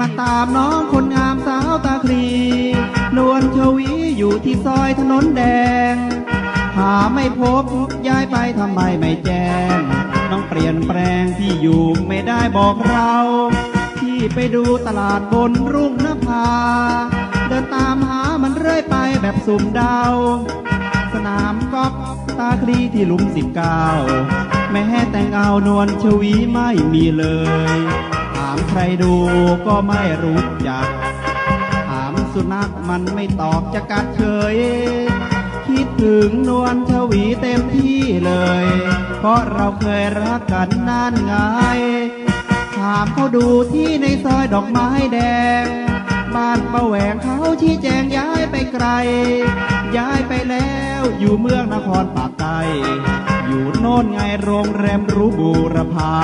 มาตามน้องคนงามสาวตาครีนวลชวีอยู่ที่ซอยถนนแดง หาไม่พบย้ายไปทำไมไม่แจ้ง น้องเปลี่ยนแปลงที่อยู่ไม่ได้บอกเราที่ไปดูตลาดบนรุ่งนภา เดินตามหามันเรื่อยไปแบบสุ่มเดาสนามกอล์ฟตาคลีที่ลุมสิบเก้าแม้แต่งเงานวลชวีไม่มีเลยามใครดูก็ไม่รู้จัก ถามสุนัขมันไม่ตอบจะกัดเฉยคิดถึงนวลชวีเต็มที่เลย เพราะเราเคยรักกันนานไง ถามเขาดูที่ในซอยดอกไม้แดง บ้านป้าแหวงเขาชี้แจงย้ายไปไกล ย้ายไปแล้วอยู่เมืองนครปากใต้อยู่โน่นไงโรงแรมรูบูรพา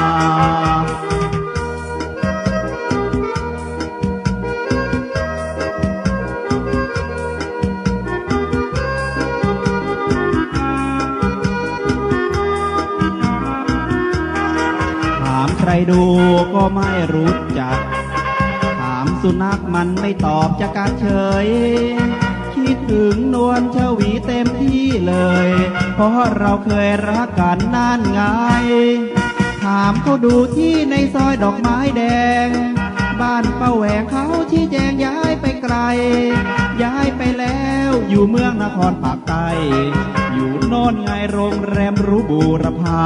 ดูก็ไม่รู้จัก ถามสุนัขมันไม่ตอบจะกัดเฉย คิดถึงนวลชวีเต็มที่เลย เพราะเราเคยรักกันนานไง ถามเขาดูที่ในซอยดอกไม้แดง บ้านป้าแหวงเขาชี้แจงย้ายไปไกล ย้ายไปแล้วอยู่เมืองนครปากใต้อยู่โน่นไงโรงแรมรูบูรพา